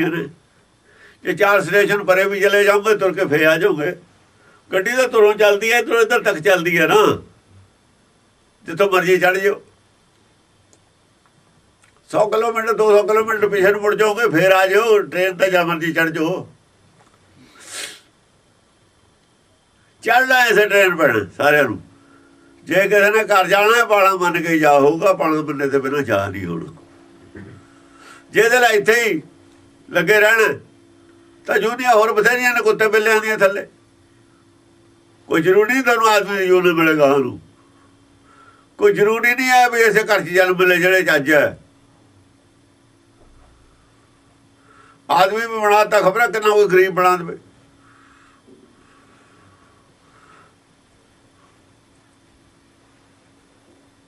ਨੇ ਜੇ ਚਾਰ ਸਟੇਸ਼ਨ ਪਰੇ ਵੀ ਚਲੇ ਜਾਓਗੇ, ਤੁਰ ਕੇ ਫੇ ਆ ਜਾਓਗੇ। ਗੱਡੀ ਤਾਂ ਤੁਰੋਂ ਚੱਲਦੀ ਹੈ ਇੱਧਰੋਂ ਇੱਧਰ ਤੱਕ ਚੱਲਦੀ ਹੈ ਨਾ। ਜਿੱਥੋਂ ਮਰਜ਼ੀ ਚੜ ਜਾਓ। 100 ਕਿਲੋਮੀਟਰ 200 ਕਿਲੋਮੀਟਰ ਪਿੱਛੇ ਨੂੰ ਮੁੜ ਜਾਓਗੇ, ਫੇਰ ਆ ਜਾਓ, ਟ੍ਰੇਨ ਤੇ ਜਾਂ ਮਰਜ਼ੀ ਚੜ ਜਾਓ। ਚੜਨਾ ਐਸੇ ਟ੍ਰੇਨ ਪੈਣਾ ਸਾਰਿਆਂ ਨੂੰ। ਜੇ ਕਿਸੇ ਨੇ ਘਰ ਜਾਣਾ ਹੈ ਪਾਲਾ ਮੰਨ ਕੇ ਜਾ ਹੋਊਗਾ, ਪਾਲਾ ਮੰਨੇ ਤੇ ਬਿਨਾਂ ਜਾ ਨਹੀਂ ਹੋਣਾ। ਜਿਹਦੇ ਲਈ ਇੱਥੇ ਹੀ ਲੱਗੇ ਰਹਿਣ। ਤਾਂ ਜੂਨੀਆਂ ਹੋਰ ਬਥੇਰੀਆਂ ਨੇ ਕੁੱਤੇ ਬਿੱਲਿਆਂ ਦੀਆਂ ਥੱਲੇ। ਕੋਈ ਜ਼ਰੂਰੀ ਨਹੀਂ ਤੁਹਾਨੂੰ ਆਦਮੀ ਦੀ ਜੂਨ ਮਿਲੇਗਾ ਉਹਨੂੰ ਕੋਈ ਜ਼ਰੂਰੀ ਨਹੀਂ ਹੈ ਵੀ ਇਸੇ ਘਰ 'ਚ ਜਨਮ ਮਿਲੇ ਜਿਹੜੇ ਚੱਜ ਹੈ। ਆਦਮੀ ਵੀ ਬਣਾਤਾ ਖਬਰਾਂ ਕਿੰਨਾ ਕੋਈ ਗਰੀਬ ਬਣਾ ਦੇਵੇ।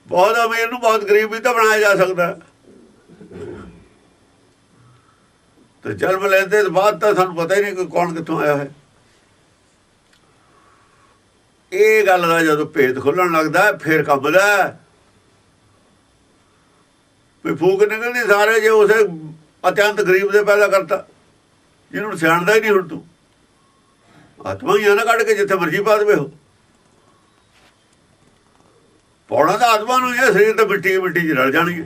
ਬਹੁਤ ਅਮੀਰ ਨੂੰ ਬਹੁਤ ਗਰੀਬ ਵੀ ਤਾਂ ਬਣਾਇਆ ਜਾ ਸਕਦਾ ਹੈ। ਤੇ ਜਨਮ ਲੈਂਦੇ ਤੋਂ ਬਾਅਦ ਤਾਂ ਸਾਨੂੰ ਪਤਾ ਹੀ ਨਹੀਂ ਕਿ ਕੌਣ ਕਿੱਥੋਂ ਆਇਆ ਹੈ। ਇਹ ਗੱਲ ਦਾ ਜਦੋਂ ਭੇਦ ਖੁੱਲਣ ਲੱਗਦਾ ਹੈ, ਫਿਰ ਕੰਮ ਵੀ ਫੂਕ ਨਿਕਲਦੀ ਸਾਰੇ ਜੇ ਉਸੇ ਅਤਿਅੰਤ ਗਰੀਬ ਦੇ ਪੈਦਾ ਕਰਤਾ। ਜਿਹਨੂੰ ਸਿਆਣਦਾ ਹੀ ਨਹੀਂ ਹੁਣ ਤੂੰ। ਆਤਮਾ ਹੀ ਆ ਨਾ ਕੱਢ ਕੇ ਜਿੱਥੇ ਮਰਜ਼ੀ ਪਾ ਦੇਵੇ ਹੋ ਪੌਣਾ ਤਾਂ ਆਤਮਾ ਨੂੰ ਹੀ ਹੈ ਸਰੀਰ ਤੇ ਮਿੱਟੀ ਮਿੱਟੀ ਚ ਰਲ ਜਾਣਗੇ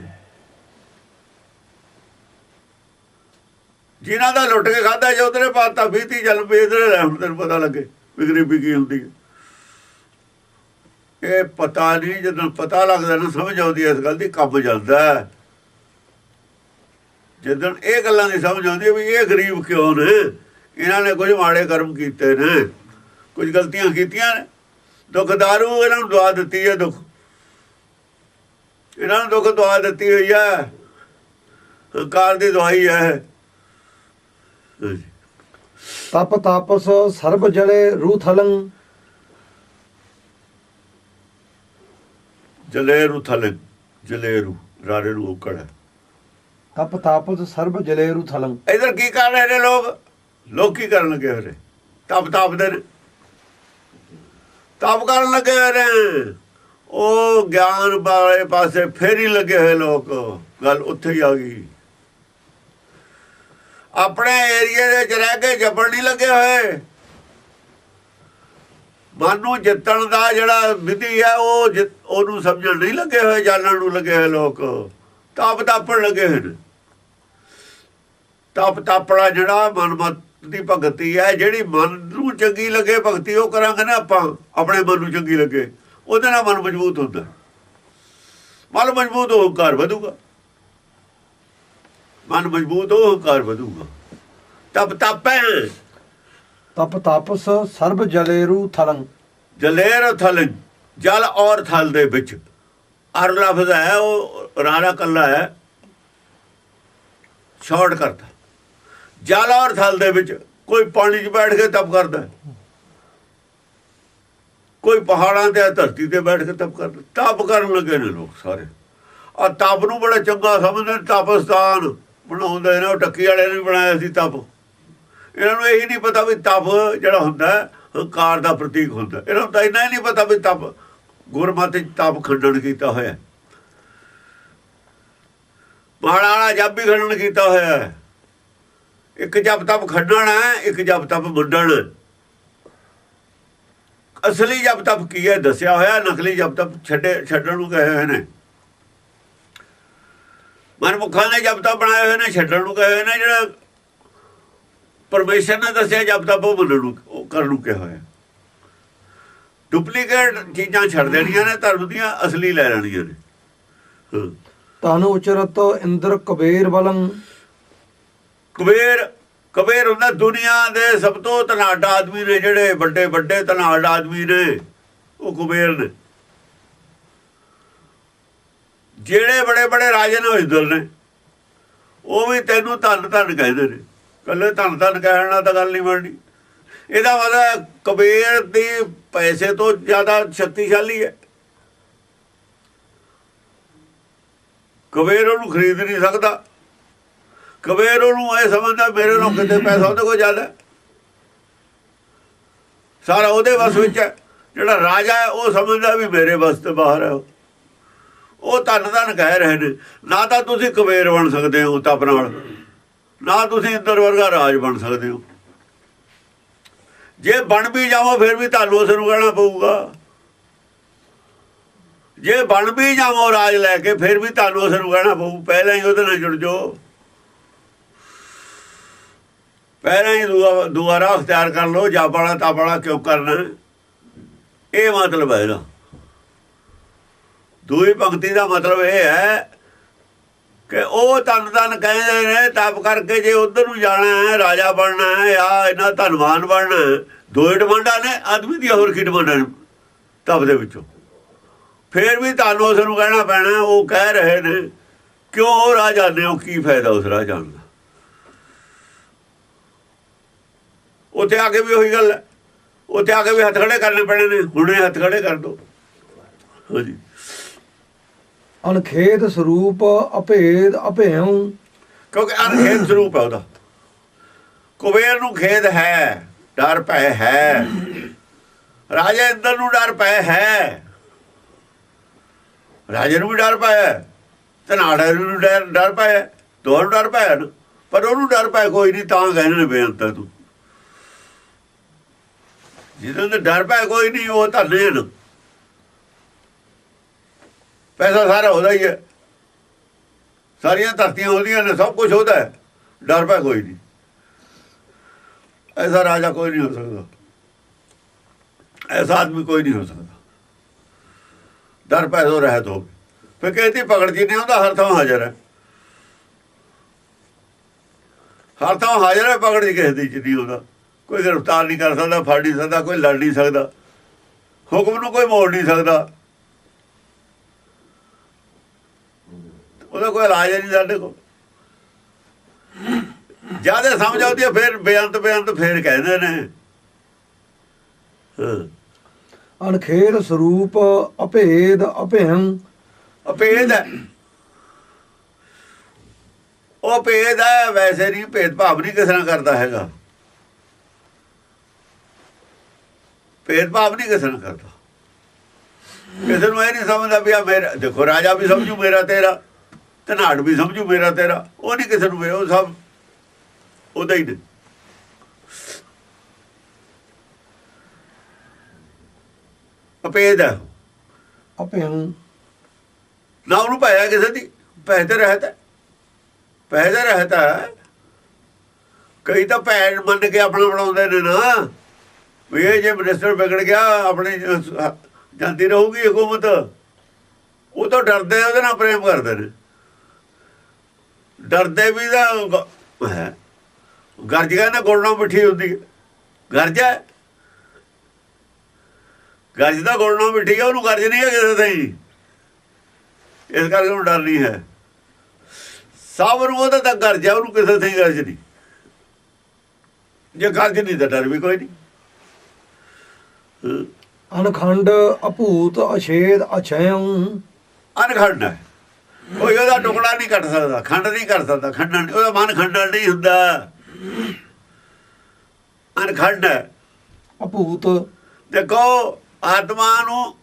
ਜਿਨ੍ਹਾਂ ਦਾ ਲੁੱਟ ਕੇ ਖਾਦਾ ਜੇ ਉਧਰੇ ਪਾਤਾ 20 30 ਜਲ ਪੇ ਇਧਰੇ ਲੈ ਹੁਣ ਤੈਨੂੰ ਪਤਾ ਲੱਗੇ ਵੀ ਗਰੀਬੀ ਕੀ ਹੁੰਦੀ ਹੈ। ਇਹ ਪਤਾ ਨਹੀਂ, ਜਦੋਂ ਪਤਾ ਲੱਗਦਾ ਨਾ ਸਮਝ ਆਉਂਦੀ ਇਸ ਗੱਲ ਦੀ ਕੰਮ ਚੱਲਦਾ ਹੈ। ਜਦੋਂ ਇਹ ਗੱਲਾਂ ਦੀ ਸਮਝ ਆਉਂਦੀ ਵੀ ਇਹ ਗਰੀਬ ਕਿਉਂ ਨੇ? ਇਹਨਾਂ ਨੇ ਕੁਝ ਮਾੜੇ ਕਰਮ ਕੀਤੇ ਨੇ, ਕੁਝ ਗਲਤੀਆਂ ਕੀਤੀਆਂ ਨੇ। ਦੁੱਖਦਾਰੂ ਇਹਨਾਂ ਨੂੰ ਦਵਾ ਦਿੱਤੀ ਹੈ, ਦੁੱਖ। ਇਹਨਾਂ ਨੂੰ ਦੁੱਖ ਦਵਾ ਦਿੱਤੀ ਹੋਈ ਹੈ। ਹੰਕਾਰ ਦੀ ਦਵਾਈ ਹੈ। ਤਪ ਤਾਪਸ ਸਰਬ ਜਲੇ ਰੂ ਥਲੰ ਜਲੇਰੂ ਥਲੇ ਜਲੇਰੂ ਰਾਰੇ ਨੂੰ ਉਕੜ। ਹੈ ਤਪ ਤਾਪਸ ਸਰਬ ਜਲੇ ਰੂ ਥਲੰ ਇਧਰ ਕੀ ਕਰ ਰਹੇ ਨੇ ਲੋਕ? ਲੋਕ ਕੀ ਕਰਨ ਲੱਗੇ ਨੇ? ਤਪ ਤਪਦੇ ਨੇ। ਤਪ ਕਰਨ ਲੱਗੇ ਨੇ। ਉਹ ਗਿਆਨ ਵਾਲੇ ਪਾਸੇ ਫੇਰ ਹੀ ਲੱਗੇ ਹੋਏ ਲੋਕ। ਗੱਲ ਉੱਥੇ ਹੀ ਆ ਗਈ। ਆਪਣੇ ਏਰੀਏ ਦੇ ਵਿੱਚ ਰਹਿ ਕੇ ਜਪਣ ਨਹੀਂ ਲੱਗੇ ਹੋਏ। ਮਨ ਨੂੰ ਜਿੱਤਣ ਦਾ ਜਿਹੜਾ ਵਿਧੀ ਹੈ, ਉਹ ਜਿ- ਉਹਨੂੰ ਸਮਝਣ ਨਹੀਂ ਲੱਗੇ ਹੋਏ ਜਾਣਨ ਨੂੰ ਲੱਗੇ ਹੋਏ ਲੋਕ। ਤਾਪ ਤਾਪਣ ਲੱਗੇ ਹੋਏ ਨੇ ਤਪ ਤਾਪੜਾ ਜਿਹੜਾ ਮਨਮਤ ਦੀ ਭਗਤੀ ਹੈ, ਜਿਹੜੀ ਮਨ ਨੂੰ ਚੰਗੀ ਲੱਗੇ, ਭਗਤੀ ਉਹ ਕਰਾਂਗੇ ਨਾ ਆਪਾਂ, ਆਪਣੇ ਮਨ ਨੂੰ ਚੰਗੀ ਲੱਗੇ। ਉਹਦੇ ਨਾਲ ਮਨ ਮਜ਼ਬੂਤ ਹੁੰਦਾ। ਮਨ ਮਜ਼ਬੂਤ ਹੋ ਘਰ ਵਧੂਗਾ। ਮਨ ਮਜ਼ਬੂਤ ਹੋ ਹੰਕਾਰ ਵਧੂਗਾ। ਤਪ ਤਾਪੈ ਤਪ ਤਾਪਸ ਸਰਬ ਜਲੇ ਰੂ ਥਲੰ। ਜਲੇਰ ਥਲ ਜਲ ਔਰ ਥਲ ਦੇ ਵਿੱਚ। ਅਰ ਲਫ਼ਜ਼ ਹੈ ਉਹ ਰਾਣਾ ਕੱਲਾ ਹੈ। ਸ਼ਾਰਟ ਕਰਦਾ ਜਲ ਔਰ ਥਲ ਦੇ ਵਿੱਚ ਕੋਈ ਪਾਣੀ 'ਚ ਬੈਠ ਕੇ ਤਪ ਕਰਦਾ। ਕੋਈ ਪਹਾੜਾਂ ਤੇ ਧਰਤੀ ਤੇ ਬੈਠ ਕੇ ਤਪ ਕਰਦਾ ਤਪ ਕਰਨ ਲੱਗੇ ਨੇ ਲੋਕ ਸਾਰੇ। ਆ ਤਪ ਨੂੰ ਬੜਾ ਚੰਗਾ ਸਮਝਦੇ ਤਪਸਤਾਨ ਬਣਾਉਂਦੇ ਨੇ ਉਹ ਟੱਕੀ ਵਾਲੇ ਨੇ ਬਣਾਇਆ ਸੀ ਤਪ। ਇਹਨਾਂ ਨੂੰ ਇਹੀ ਨਹੀਂ ਪਤਾ ਵੀ ਤਪ ਜਿਹੜਾ ਹੁੰਦਾ, ਹੰਕਾਰ ਦਾ ਪ੍ਰਤੀਕ ਹੁੰਦਾ। ਇਹਨਾਂ ਨੂੰ ਤਾਂ ਇੰਨਾ ਹੀ ਨਹੀਂ ਪਤਾ ਵੀ ਤਪ, ਗੁਰਮਤਿ 'ਚ ਤਪ ਖੰਡਨ ਕੀਤਾ ਹੋਇਆ। ਹੈ। ਮਾੜਾ ਵਾਲਾ ਜਪ ਵੀ ਖੰਡਨ ਕੀਤਾ ਹੋਇਆ। ਹੈ। ਇੱਕ ਜਪ ਤਪ ਖੰਡਣ ਹੈ ਇੱਕ ਜਪ ਤਪ ਮੁੰਡਣ ਅਸਲੀ ਜਪ ਤਪ ਕੀ ਹੈ? ਦੱਸਿਆ ਹੋਇਆ, ਨਕਲੀ ਜਪ ਤਪ ਛੱਡੇ ਛੱਡਣ ਨੂੰ ਕਹੇ ਹੋਏ ਨੇ। ਮਨਮੁਖਾਂ ਨੇ ਜਪ ਤਪ ਬਣਾਏ ਹੋਏ ਨੇ ਛੱਡਣ ਨੂੰ ਕਹੇ ਹੋਏ ਨੇ ਜਿਹੜਾ ਪਰਮੇਸ਼ਰ ਨੇ ਦੱਸਿਆ ਜਪ ਤਪ ਉਹ ਮੰਨਣ ਨੂੰ ਉਹ ਕਰਨ ਨੂੰ ਕਿਹਾ ਹੋਇਆ। ਡੁਪਲੀਕੇਟ ਚੀਜ਼ਾਂ ਛੱਡ ਦੇਣੀਆਂ ਨੇ ਧਰਮ ਦੀਆਂ ਅਸਲੀ ਲੈ ਲੈਣੀਆਂ ਨੇ। ਤਨ ਉਚਰਤ ਇੰਦਰ ਕਬੀਰ ਬਲੰ ਕਬੀਰ ਕਬੀਰ ਹੁੰਦਾ ਦੁਨੀਆ ਦੇ ਸਭ ਤੋਂ ਧਨਾਢ ਆਦਮੀ ਨੇ ਜਿਹੜੇ ਵੱਡੇ ਵੱਡੇ ਧਨਾਢ ਆਦਮੀ ਨੇ ਉਹ ਕੁਬੇਰ ਨੇ। ਜਿਹੜੇ ਬੜੇ ਬੜੇ ਰਾਜੇ ਨੇ ਉਹ ਨੇ। ਉਹ ਵੀ ਤੈਨੂੰ ਧੰਨ ਧੰਨ ਕਹਿੰਦੇ ਨੇ। ਕੱਲੇ ਧੰਨ ਧੰਨ ਕਹਿਣ ਨਾਲ ਤਾਂ ਗੱਲ ਨਹੀਂ ਬਣਨੀ ਇਹਦਾ ਮਤਲਬ ਕਬੀਰ ਦੀ ਪੈਸੇ ਤੋਂ ਜ਼ਿਆਦਾ ਸ਼ਕਤੀਸ਼ਾਲੀ ਹੈ। ਕਬੀਰ ਉਹਨੂੰ ਖਰੀਦ ਨਹੀਂ ਸਕਦਾ। ਕਬੀਰ ਉਹਨੂੰ ਇਹ ਸਮਝਦਾ ਮੇਰੇ ਨਾਲ ਕਿਤੇ ਪੈਸਾ ਉਹਦੇ ਕੋਲ ਜ਼ਿਆਦਾ ਸਾਰਾ ਉਹਦੇ ਵਸ ਵਿੱਚ ਹੈ। ਜਿਹੜਾ ਰਾਜਾ ਹੈ ਉਹ ਸਮਝਦਾ ਵੀ ਮੇਰੇ ਵਸ ਤੋਂ ਬਾਹਰ ਹੈ ਉਹ। ਧਨ ਧੰਨ ਕਹਿ ਰਹੇ ਨੇ। ਨਾ ਤਾਂ ਤੁਸੀਂ ਕਬੀਰ ਬਣ ਸਕਦੇ ਹੋ ਤਪ ਨਾਲ। ਨਾ ਤੁਸੀਂ ਇੰਦਰ ਵਰਗਾ ਰਾਜ ਬਣ ਸਕਦੇ ਹੋ। ਜੇ ਬਣ ਵੀ ਜਾਵੋ, ਫਿਰ ਵੀ ਤੁਹਾਨੂੰ ਉਸ ਨੂੰ ਕਹਿਣਾ ਪਊਗਾ। ਜੇ ਬਣ ਵੀ ਜਾਵੋ ਰਾਜ ਲੈ ਕੇ, ਫਿਰ ਵੀ ਤੁਹਾਨੂੰ ਉਸ ਨੂੰ ਕਹਿਣਾ ਪਊ। ਪਹਿਲਾਂ ਹੀ ਉਹਦੇ ਨਾਲ ਜੁੜ ਜਾਓ। ਪਹਿਲਾਂ ਹੀ ਦੁਆ ਦੁਆਰਾ ਅਖਤਿਆਰ ਕਰ ਲਓ। ਜਾਪ ਵਾਲਾ ਤਾਂ ਵਾਲਾ ਕਿਉਂ ਕਰਨਾ? ਇਹ ਮਤਲਬ ਹੈ ਇਹਦਾ। ਦੂਈ ਪੰਕਤੀ ਦਾ ਮਤਲਬ ਇਹ ਹੈ ਕਿ ਉਹ ਤਨ ਤਨ ਕਹਿੰਦੇ ਨੇ, ਤਪ ਕਰਕੇ ਜੇ ਉਧਰ ਨੂੰ ਜਾਣਾ ਹੈ, ਰਾਜਾ ਬਣਨਾ ਹੈ ਜਾਂ ਇਹਨਾਂ ਧਨਵਾਨ ਬਣਨਾ ਹੈ, ਦੋਏ ਡਿਮਾਂਡਾਂ ਨੇ, ਆਦਮੀ ਦੀ ਹੋਰ ਕੀ ਡਿਮਾਂਡਾਂ ਨੇ ਤਪ ਦੇ ਵਿੱਚੋਂ। ਫੇਰ ਵੀ ਤੁਹਾਨੂੰ ਉਸ ਨੂੰ ਕਹਿਣਾ ਪੈਣਾ, ਉਹ ਕਹਿ ਰਹੇ ਨੇ, ਕਿਉਂ ਉਹ ਰਾਹ ਜਾਂਦੇ ਹੋ ਕੀ ਫਾਇਦਾ ਉਸ ਰਾਹ ਜਾਣ ਦਾ ਉੱਥੇ ਆ ਕੇ ਵੀ ਉਹੀ ਗੱਲ ਹੈ। ਉੱਥੇ ਆ ਕੇ ਵੀ ਹੱਥ ਖੜੇ ਕਰਨੇ ਪੈਣੇ ਨੇ, ਹੁਣੇ ਹੱਥ ਖੜੇ ਕਰ ਦੋ। ਹਾਂਜੀ। ਅਨਖੇਦ ਸਰੂਪ ਅਭੇਦ ਅਭਿਉ। ਕਿਉਂਕਿ ਅਨਖੇਦ ਸਰੂਪ ਹੈ ਉਹਦਾ। ਕੁਬੇਰ ਨੂੰ ਖੇਦ ਹੈ, ਡਰ ਭੈ ਹੈ। ਰਾਜੇ ਇੰਦਰ ਨੂੰ ਡਰ ਭੈ ਹੈ। ਰਾਜੇ ਨੂੰ ਵੀ ਡਰ ਪਾਇਆ ਹੈ ਨੂੰ ਡਰ ਡਰ ਪਾਇਆ ਹੈ। ਦੋਹਾਂ ਨੂੰ ਡਰ ਪਾਇਆ ਪਰ ਉਹਨੂੰ ਡਰ ਭੈ ਕੋਈ ਨਹੀਂ, ਤਾਂ ਕਹਿੰਦੇ ਨੇ ਬੇਅੰਤ ਤੂੰ। ਜਿਹਦੇ ਨੂੰ ਡਰ ਭੈ ਕੋਈ ਨਹੀਂ, ਉਹ ਤਾਂ ਨਾ। ਪੈਸਾ ਸਾਰਾ ਉਹਦਾ ਹੀ ਹੈ। ਸਾਰੀਆਂ ਧਰਤੀਆਂ ਉਹਦੀਆਂ ਨੇ, ਸਭ ਕੁਝ ਉਹਦਾ ਹੈ। ਡਰ ਪੈ ਕੋਈ ਨਹੀਂ। ਐਸਾ ਰਾਜਾ ਕੋਈ ਨਹੀਂ ਹੋ ਸਕਦਾ। ਐਸਾ ਆਦਮੀ ਕੋਈ ਨਹੀਂ ਹੋ ਸਕਦਾ। ਡਰ ਪੈ ਤੋਂ ਰਹਿਤ ਹੋ ਫਿਰ ਕਹਿੰਦੀ ਪਕੜ ਜੀ ਨੇ ਉਹਦਾ ਹਰ ਥਾਂ ਹਾਜ਼ਰ ਹੈ। ਹਰ ਥਾਂ ਹਾਜ਼ਰ ਹੈ ਪਕੜ ਜੀ ਕਿਸੇ ਦੀ ਜਿੱਦੀ ਉਹਦਾ ਕੋਈ ਗ੍ਰਿਫਤਾਰ ਨਹੀਂ ਕਰ ਸਕਦਾ, ਫੜ ਨਹੀਂ ਸਕਦਾ, ਕੋਈ ਲੜ ਨਹੀਂ ਸਕਦਾ। ਹੁਕਮ ਨੂੰ ਕੋਈ ਮੋੜ ਨਹੀਂ ਸਕਦਾ। ਉਹਦਾ ਕੋਈ ਇਲਾਜ ਨਹੀਂ ਸਾਡੇ ਕੋਲ। ਜ਼ਿਆਦਾ ਸਮਝ ਆਉਂਦੀ ਹੈ ਫਿਰ ਬੇਅੰਤ ਬੇਅੰਤ ਫਿਰ ਕਹਿੰਦੇ ਨੇ। ਹਾਂ। ਅਨਖੇਦ ਸਰੂਪ ਅਭੇਦ ਅਭਿਉ ਅਪੇਦ ਹੈ। ਉਹ ਭੇਦ ਹੈ ਵੈਸੇ ਨਹੀਂ ਭੇਦ ਭਾਵ ਨਹੀਂ ਕਿਸੇ ਨਾਲ ਕਰਦਾ ਹੈਗਾ। ਭੇਦ ਭਾਵ ਨਹੀਂ ਕਿਸੇ ਨਾਲ ਕਰਦਾ। ਕਿਸੇ ਨੂੰ ਇਹ ਨਹੀਂ ਸਮਝਦਾ ਵੀ ਆ ਮੇਰਾ ਦੇਖੋ ਰਾਜਾ ਵੀ ਸਮਝੂ ਮੇਰਾ ਤੇਰਾ। ਧਨਾੜ ਵੀ ਸਮਝੂ ਮੇਰਾ ਤੇਰਾ ਉਹ ਨਹੀਂ ਕਿਸੇ ਨੂੰ ਉਹ ਸਭ ਉਹਦਾ ਹੀ ਨੇ। ਅਪੇਦ ਅਭਿਉ ਨਾ ਉਹਨੂੰ ਪਾਇਆ ਕਿਸੇ ਦੀ ਪੈਸੇ ਤੇ ਰਹਤਾ ਪੈਸੇ ਤੇ ਰਹਤਾ ਕਈ ਤਾਂ ਭੈਣ ਮੰਨ ਕੇ ਆਪਣਾ ਬਣਾਉਂਦੇ ਨੇ ਨਾ। ਵੀ ਇਹ ਜੇ ਮਿਨਿਸਟਰ ਵਿਗੜ ਗਿਆ ਆਪਣੀ ਜਾਂਦੀ ਰਹੂਗੀ ਹਕੂਮਤ। ਉਹ ਤਾਂ ਡਰਦੇ ਉਹਦੇ ਨਾਲ ਪ੍ਰੇਮ ਕਰਦੇ ਨੇ। ਡਰਦੇ ਵੀ ਦਾ ਹੈ। ਗਰਜ ਕਹਿੰਦਾ ਗੋਲਣਾ ਮਿੱਠੀ ਹੁੰਦੀ। ਹੈ ਗਰਜ ਹੈ। ਗਰਜ ਦਾ ਗੋਲਣਾ ਮਿੱਠੀ ਹੈ ਉਹਨੂੰ ਗਰਜ ਨਹੀਂ ਹੈ ਕਿਸੇ ਤੇ ਹੀ ਇਸ ਕਰਕੇ ਉਹਨੂੰ ਡਰ ਨਹੀਂ ਹੈ। ਸਭ ਨੂੰ ਉਹਦਾ ਤਾਂ ਗਰਜ ਹੈ ਉਹਨੂੰ ਕਿਸੇ ਤੇ ਹੀ ਗਰਜ ਨਹੀਂ। ਜੇ ਗਰਜ ਨਹੀਂ ਤਾਂ ਡਰ ਵੀ ਕੋਈ ਨਹੀਂ। ਅਨਖੰਡ ਅਭੂਤ ਅਛੇਦ ਅਛਯੰ ਅਨਖੰਡ ਹੈ। ਕੋਈ ਉਹਦਾ ਟੁਕੜਾ ਨਹੀਂ ਕੱਟ ਸਕਦਾ ਖੰਡ ਨਹੀਂ ਕਰ ਸਕਦਾ ਖੰਡਣ ਉਹਦਾ ਮਨ ਖੰਡਣ ਨਹੀਂ ਹੁੰਦਾ। ਅਨਖੰਡ ਹੈ। ਅਭੂਤ। ਦੇਖੋ ਆਤਮਾ ਨੂੰ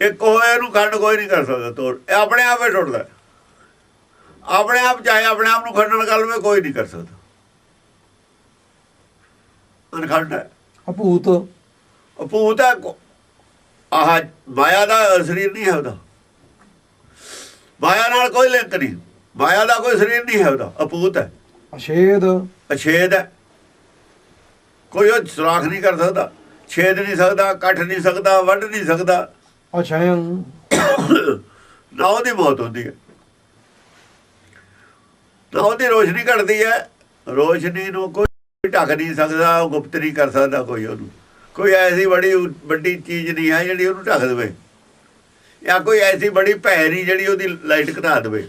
ਇੱਕ ਹੋਏ ਨੂੰ ਖੰਡ ਕੋਈ ਨਹੀਂ ਕਰ ਸਕਦਾ ਤੋੜ। ਇਹ ਆਪਣੇ ਆਪ ਹੀ ਟੁੱਟਦਾ। ਆਪਣੇ ਆਪ ਚਾਹੇ ਆਪਣੇ ਆਪ ਨੂੰ ਖੰਡਣ ਕਰ ਲਵੇ ਕੋਈ ਨਹੀਂ ਕਰ ਸਕਦਾ। ਅਨਖੰਡ ਹੈ। ਅਭੂਤ। ਅਪੂਤ ਹੈ। ਆਹ ਮਾਇਆ ਦਾ ਸਰੀਰ ਨਹੀਂ ਹੈ ਉਹਦਾ। ਮਾਇਆ ਨਾਲ ਕੋਈ ਲਿੰਕ ਨਹੀਂ। ਮਾਇਆ ਦਾ ਕੋਈ ਸਰੀਰ ਨਹੀਂ ਹੈ ਉਹਦਾ ਅਪੂਤ ਹੈ। ਅਛੇਦ। ਅਛੇਦ ਹੈ। ਕੋਈ ਉਹ ਸੁਰਾਖ ਨਹੀਂ ਕਰ ਸਕਦਾ ਛੇਦ ਨਹੀਂ ਸਕਦਾ ਕੱਟ ਨਹੀਂ ਸਕਦਾ ਵੱਢ ਨਹੀਂ ਸਕਦਾ। ਅਛਯੰ ਨਾ ਉਹਦੀ ਮੌਤ ਹੁੰਦੀ ਹੈ। ਨਾ ਉਹਦੀ ਰੋਸ਼ਨੀ ਘਟਦੀ ਹੈ। ਰੋਸ਼ਨੀ ਨੂੰ ਕੋਈ ਢੱਕ ਨਹੀਂ ਸਕਦਾ ਉਹ ਗੁਪਤ ਨਹੀਂ ਕਰ ਸਕਦਾ ਕੋਈ ਉਹਨੂੰ। ਕੋਈ ਐਸੀ ਬੜੀ ਵੱਡੀ ਚੀਜ਼ ਨਹੀਂ ਹੈ ਜਿਹੜੀ ਉਹਨੂੰ ਢੱਕ ਦੇਵੇ। ਜਾਂ ਕੋਈ ਐਸੀ ਬੜੀ ਭੈ ਨਹੀਂ ਜਿਹੜੀ ਉਹਦੀ ਲਾਈਟ ਘਟਾ ਦੇਵੇ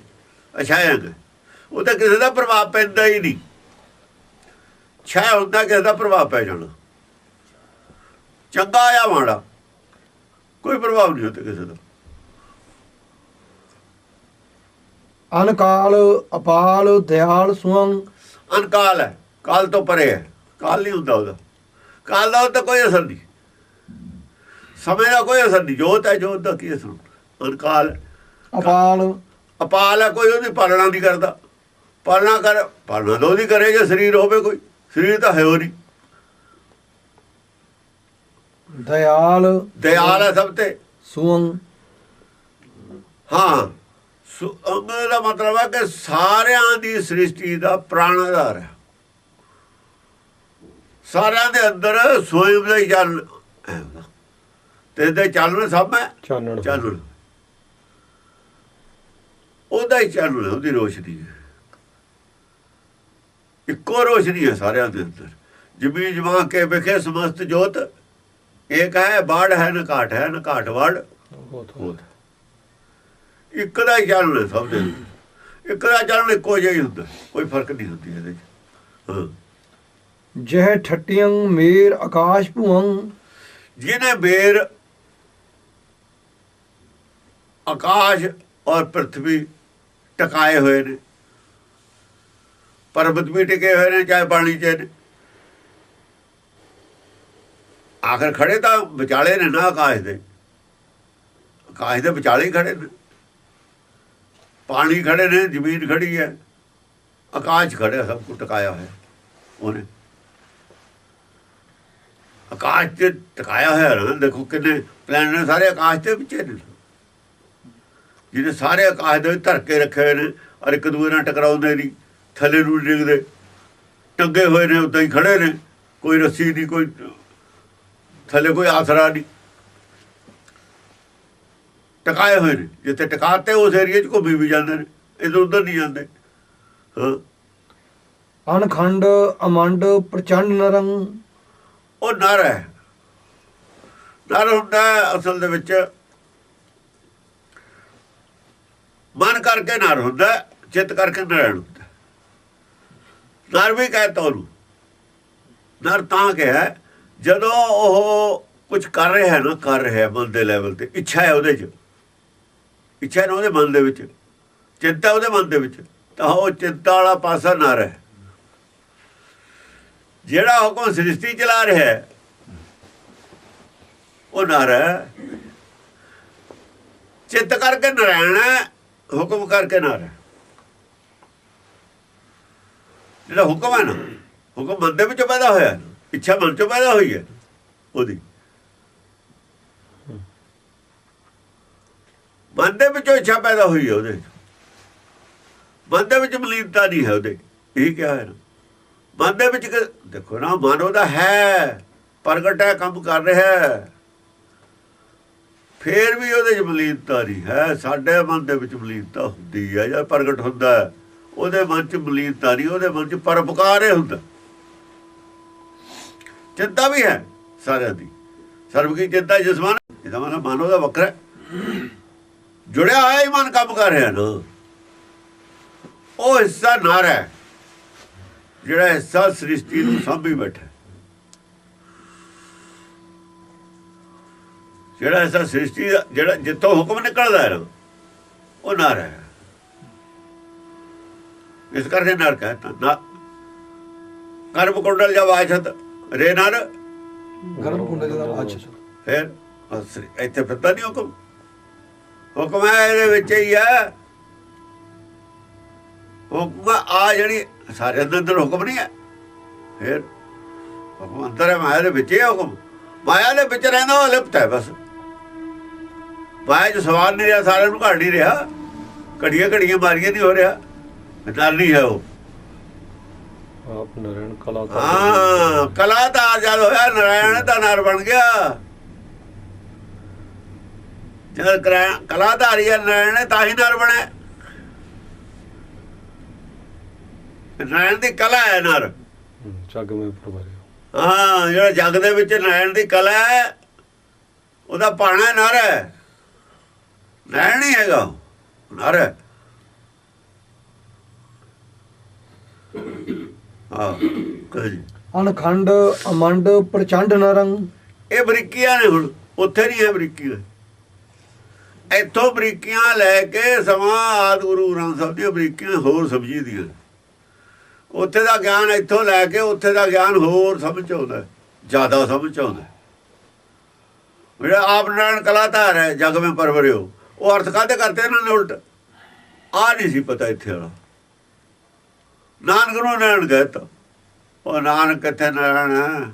ਅਛਾਇਆਂ ਉਹ ਤਾਂ ਕਿਸੇ ਦਾ ਪ੍ਰਭਾਵ ਪੈਂਦਾ ਹੀ ਨਹੀਂ। ਛਾਇਆ ਹੁੰਦਾ ਕਿਸੇ ਦਾ ਪ੍ਰਭਾਵ ਪੈ ਜਾਣਾ। ਚੰਗਾ ਜਾਂ ਮਾੜਾ ਕੋਈ ਪ੍ਰਭਾਵ ਨਹੀਂ ਹੁੰਦਾ ਕਿਸੇ ਦਾ। ਅਨਕਾਲ ਅਪਾਲ ਦਿਆਲ ਸੁਅੰ ਅਨਕਾਲ ਹੈ ਕਾਲ ਤੋਂ ਪਰੇ ਹੈ। ਕਾਲ ਨਹੀਂ ਹੁੰਦਾ ਉਹਦਾ। ਕਾਲ ਦਾ ਤਾਂ ਕੋਈ ਅਸਰ ਨਹੀਂ। ਸਮੇਂ ਦਾ ਕੋਈ ਅਸਰ ਨਹੀਂ ਜੋਤ ਹੈ ਜੋਤ ਦਾ ਕੀ ਅਸਰ ਅਨਕਾਲ ਹੈ। ਅਪਾਲ। ਅਪਾਲ ਹੈ ਕੋਈ ਉਹਦੀ ਪਾਲਣਾ ਨਹੀਂ ਕਰਦਾ। ਪਾਲਣਾ ਕਰ ਪਾਲਣਾ ਤਾਂ ਉਹਦੀ ਕਰੇ ਜੇ ਸਰੀਰ ਹੋਵੇ ਕੋਈ। ਸਰੀਰ ਤਾਂ ਹੈ ਉਹ ਨਹੀਂ। ਦਇਆਲ। ਦਿਆਲ ਹੈ ਸਭ ਤੇ। ਸੁਅੰ ਹਾਂ ਸੋ ਅੰਗ ਦਾ ਮਤਲਬ ਹੈ ਕਿ ਸਾਰਿਆਂ ਦੀ ਸ੍ਰਿਸ਼ਟੀ ਦਾ ਪ੍ਰਾਣ ਆਧਾਰ ਹੈ। ਸਾਰਿਆਂ ਦੇ ਅੰਦਰ ਸਵਯੰ ਦਾ ਹੀ। ਹੈ ਉਹਦਾ। ਤੇ ਦੇ ਚੱਲਣ ਸਭ ਹੈ? ਚਾਨਣ। ਚਾਨਣ। ਉਹਦਾ ਹੀ ਚਾਨਣ ਉਹਦੀ ਰੋਸ਼ਨੀ ਹੈ। ਇੱਕੋ ਰੋਸ਼ਨੀ ਹੈ ਸਾਰਿਆਂ ਦੇ ਅੰਦਰ। ਜਮੀ ਜਮਾ ਕੇ ਵਿਖੇ ਸਮਸਤ ਜੋਤ। ਇੱਕ ਹੈ ਬਾੜ ਹੈ ਨਾ ਘਾਟ ਹੈ ਨਾ ਘਾਟ ਵੜ। ਇੱਕ ਦਾ ਹੀ। ਚਾਨਣ ਸਭ ਦੇ। ਇੱਕ ਦਾ ਚਾਨਣ ਇੱਕੋ ਜਿਹਾ ਹੀ ਹੁੰਦਾ। ਕੋਈ ਫ਼ਰਕ ਨਹੀਂ ਹੁੰਦੀ ਇਹਦੇ ਚ। ਹਾਂ। ਜਹ ਠਟਿਯੰ ਮੇਰ ਆਕਾਸ਼ ਭੁਵੰ ਜਿਹਨੇ ਬੇਰ ਆਕਾਸ਼ ਔਰ ਪ੍ਰithvi ਟਕਾਏ ਹੋਏ ਨੇ। ਪਰਬਤ ਵੀ ਟਿਕੇ ਹੋਏ ਨੇ, ਚਾਹੇ ਪਾਣੀ 'ਚ ਨੇ। ਆਖਰ ਖੜੇ ਤਾਂ ਵਿਚਾਲੇ ਨੇ ਨਾ ਆਕਾਸ਼ ਦੇ। ਆਕਾਸ਼ ਦੇ ਵਿਚਾਲੇ ਹੀ ਖੜੇ ਨੇ। ਪਾਣੀ ਖੜੇ ਨੇ, ਜ਼ਮੀਨ ਖੜੀ ਹੈ। ਆਕਾਸ਼ ਖੜੇ ਸਭ ਕੁਝ ਟਕਾਇਆ ਹੋਇਆ ਉਹਨੇ। ਆਕਾਸ਼ ਤੇ ਟਕਾਇਆ ਹੋਇਆ ਨਾ ਦੇਖੋ ਕਿੰਨੇ ਪਲੈਨਟ ਸਾਰੇ ਆਕਾਸ਼ ਦੇ ਵਿੱਚ ਨੇ। ਜਿਹਨੇ ਸਾਰੇ ਆਕਾਸ਼ ਦੇ ਵਿੱਚ ਧਰ ਕੇ ਰੱਖੇ ਹੋਏ ਨੇ ਔਰ ਇੱਕ ਦੂਜੇ ਨਾਲ ਟਕਰਾਉਂਦੇ ਨਹੀਂ ਥੱਲੇ ਨੂੰ ਡਿੱਗਦੇ। ਟੰਗੇ ਹੋਏ ਨੇ ਉਦਾਂ ਹੀ ਖੜੇ ਨੇ। ਕੋਈ ਰੱਸੀ ਨਹੀਂ ਕੋਈ ਥੱਲੇ ਕੋਈ ਆਸਰਾ ਨਹੀਂ। ਟਕਾਏ ਹੋਏ ਨੇ। ਜਿੱਥੇ ਟਕਾਤੇ ਉਸ ਏਰੀਏ 'ਚ ਘੁੰਮੀ ਵੀ ਜਾਂਦੇ ਨੇ। ਇਧਰ ਉਧਰ ਨਹੀਂ ਜਾਂਦੇ। ਹਾਂ। ਅਨਖੰਡ ਅਮੰਡ ਪ੍ਰਚੰਡ ਨਰੰ ਉਹ ਨਰ ਹੈ। ਨਰ ਹੁੰਦਾ ਅਸਲ ਦੇ ਵਿੱਚ ਮਨ ਕਰਕੇ ਨਰ ਹੁੰਦਾ ਚਿੱਤ ਕਰਕੇ ਨਰੈਣ ਹੁੰਦਾ ਨਰ ਵੀ ਕਹਿੰਦਾ ਉਹਨੂੰ। ਨਰ ਤਾਂ ਕਿਹਾ, ਜਦੋਂ ਉਹ ਕੁਝ ਕਰ ਰਿਹਾ ਹੈ ਨਾ, ਕਰ ਰਿਹਾ ਮਨ ਦੇ ਲੈਵਲ ਤੇ, ਇੱਛਾ ਹੈ ਉਹਦੇ 'ਚ। ਇੱਛਾ ਨਾ ਉਹਦੇ ਮਨ ਦੇ ਵਿੱਚ। ਚਿੰਤਾ ਉਹਦੇ ਮਨ ਦੇ ਵਿੱਚ, ਤਾਂ ਉਹ ਚਿੰਤਾ ਵਾਲਾ ਪਾਸਾ ਨਰ ਹੈ ਜਿਹੜਾ ਹੁਕਮ ਸ੍ਰਿਸ਼ਟੀ ਚਲਾ ਰਿਹਾ ਹੈ, ਉਹ ਨਰ ਹੈ ਚਿੱਤ ਕਰਕੇ ਨਰਾਇਣ ਹੈ ਹੁਕਮ ਕਰਕੇ ਨਾ ਹੈ ਜਿਹੜਾ ਹੁਕਮ ਹੈ ਨਾ, ਹੁਕਮ ਮਨ ਦੇ ਵਿੱਚੋਂ ਪੈਦਾ ਹੋਇਆ ਇੱਛਾ ਮਨ ਚੋਂ ਪੈਦਾ ਹੋਈ ਹੈ ਉਹਦੀ। ਮਨ ਦੇ ਵਿੱਚੋਂ ਇੱਛਾ ਪੈਦਾ ਹੋਈ ਹੈ ਉਹਦੇ ਮਨ ਦੇ ਵਿੱਚ ਮਲੀਨਤਾ ਨਹੀਂ ਹੈ ਉਹਦੇ, ਇਹ ਕਿਹਾ ਹੈ ਨਾ। ਮਨ ਦੇ ਵਿੱਚ ਦੇਖੋ ਨਾ, ਮਨ ਉਹਦਾ ਹੈ, ਪ੍ਰਗਟ ਹੈ, ਕੰਮ ਕਰ ਰਿਹਾ ਹੈ। ਫੇਰ ਵੀ ਉਹਦੇ ਚ ਮਲੀਨਤਾ ਨਹੀਂ ਹੈ। ਸਾਡੇ ਮਨ ਦੇ ਵਿੱਚ ਮਲੀਨਤਾ ਹੁੰਦੀ ਹੈ ਜਾਂ ਪ੍ਰਗਟ ਹੁੰਦਾ ਹੈ। ਉਹਦੇ ਮਨ ਚ ਮਲੀਨਤਾ ਨਹੀਂ ਉਹਦੇ ਮਨ ਚ ਪਰਪਕਾਰ ਹੀ ਹੁੰਦਾ। ਚਿੰਤਾ ਵੀ ਹੈ ਸਾਰਿਆਂ ਦੀ। ਸਰਬ ਕੀ ਚਿੰਤਾ, ਜਿਸਮਾਨ। ਇਹਦਾ ਮਤਲਬ ਮਨ ਉਹਦਾ ਵੱਖਰਾ ਜੁੜਿਆ ਹੋਇਆ ਹੀ ਮਨ ਕੰਮ ਕਰ ਰਿਹਾ ਨਾ। ਉਹ ਹਿੱਸਾ ਨਾਰ ਹੈ। ਜਿਹੜਾ ਹਿੱਸਾ ਸ੍ਰਿਸ਼ਟੀ ਨੂੰ ਸਾਂਭੀ ਬੈਠਾ ਜਿਹੜਾ ਹਿੱਸਾ ਸ੍ਰਿਸ਼ਟੀ ਦਾ ਜਿਹੜਾ ਜਿੱਥੋਂ ਹੁਕਮ ਨਿਕਲਦਾ ਹੈ ਨਾ ਉਹ ਨਰ ਹੈ। ਇਸ ਕਰਕੇ ਨਰ ਕਹਿੰਦਾ ਨਾ ਕਰਮ ਕੁੰਡਲ ਜਾਂ ਵਾਛਤ ਰੇ ਨਰ। ਗਰਮ ਕੁੰਡ ਦਾ ਵਾਚ ਫਿਰ ਅਸਰੀ ਇੱਥੇ ਫਿਰਦਾ ਨਹੀਂ ਹੁਕਮ। ਹੁਕਮ ਹੈ ਇਹਦੇ ਵਿੱਚ ਹੀ ਹੈ। ਹੁਕਮ ਆ ਜਿਹੜੀ ਸਾਰੇ ਦੇ ਅੰਦਰ ਹੁਕਮ ਨਹੀਂ ਹੈ। ਫਿਰ ਹੁਕਮ ਅੰਦਰ ਹੈ ਮਾਇਆ ਦੇ ਵਿੱਚ ਹੀ ਹੈ ਹੁਕਮ। ਮਾਇਆ ਦੇ ਵਿੱਚ ਰਹਿੰਦਾ ਉਹ ਲਿਪਤ ਹੈ ਬਸ। ਮਾਇਆ ਚ ਸਵਾਲ ਨਹੀਂ ਰਿਹਾ ਸਾਰਿਆਂ ਨੂੰ ਘੜ ਨਹੀਂ ਰਿਹਾ। ਘੜੀਆਂ ਘੜੀਆਂ ਮਾਰੀਆਂ ਨਹੀਂ ਹੋ ਰਿਹਾ। ਨਾਲ ਨਹੀਂ ਹੈ ਉਹ। ਆਪ ਨਰਣ ਕਲਾ ਹਾਂ ਕਲਾ ਦਾ ਜਦ ਹੋਇਆ ਨਾਰਾਇਣ ਦਾ ਨਰ ਬਣ ਗਿਆ। ਜਦ ਕਰਾ- ਕਲਾਧਾਰੀ ਹੈ ਨਾਰਾਇਣ ਨੇ ਤਾਂ ਹੀ ਨਰ ਬਣਿਆ। ਨਾਰਾਇਣ ਦੀ ਕਲਾ ਹੈ ਨਰ। ਜਗ ਮੇ ਪ੍ਰਭਾਰਿਆ ਹਾਂ। ਜਿਹੜਾ ਜਗ ਦੇ ਵਿੱਚ ਨਾਰਾਇਣ ਦੀ ਕਲਾ ਹੈ ਉਹਦਾ ਪਾਣਾ ਨਰ ਹੈ। ਨਾਰਾਇਣ ਨਹੀਂ ਹੈਗਾ। ਨਰ ਹੈ। ਹਾਂ ਕਹੇ ਅਨਖੰਡ ਅਮੰਡ ਪ੍ਰਚੰਡ ਨਰੰ। ਇਹ ਬਰੀਕੀਆਂ ਨੇ ਹੁਣ। ਉੱਥੇ ਨਹੀਂ ਹੈ ਬਰੀਕੀਆਂ ਇੱਥੋਂ ਬਰੀਕੀਆਂ ਲੈ ਕੇ ਸਮਾਂ ਆਦ ਗੁਰੂ ਗ੍ਰੰਥ ਸਾਹਿਬ ਦੀਆਂ ਬਰੀਕੀਆਂ ਹੋਰ ਸਮਝੀ ਦੀਆਂ ਉੱਥੇ ਦਾ ਗਿਆਨ ਇੱਥੋਂ ਲੈ ਕੇ ਉੱਥੇ ਦਾ ਗਿਆਨ ਹੋਰ ਸਮਝ ਆਉਂਦਾ ਜ਼ਿਆਦਾ ਸਮਝ ਆਉਂਦਾ। ਜਿਹੜਾ ਆਪ ਨਾਰਾਇਣ ਕਲਾਧਾਰ ਹੈ ਜਗ ਵਿੱਚ ਪਰਵਰਿਓ। ਉਹ ਅਰਥ ਕਾਹਦੇ ਕਰਤੇ ਇਹਨਾਂ ਨੇ ਉਲਟ? ਆ ਨਹੀਂ ਸੀ ਪਤਾ ਇੱਥੇ ਵਾਲਾ। ਨਾਨਕ ਨੂੰ ਨੈਣ ਕਹਿਤਾ ਉਹ ਨਾਨਕ ਕਿੱਥੇ ਨੈਣ ਹੈ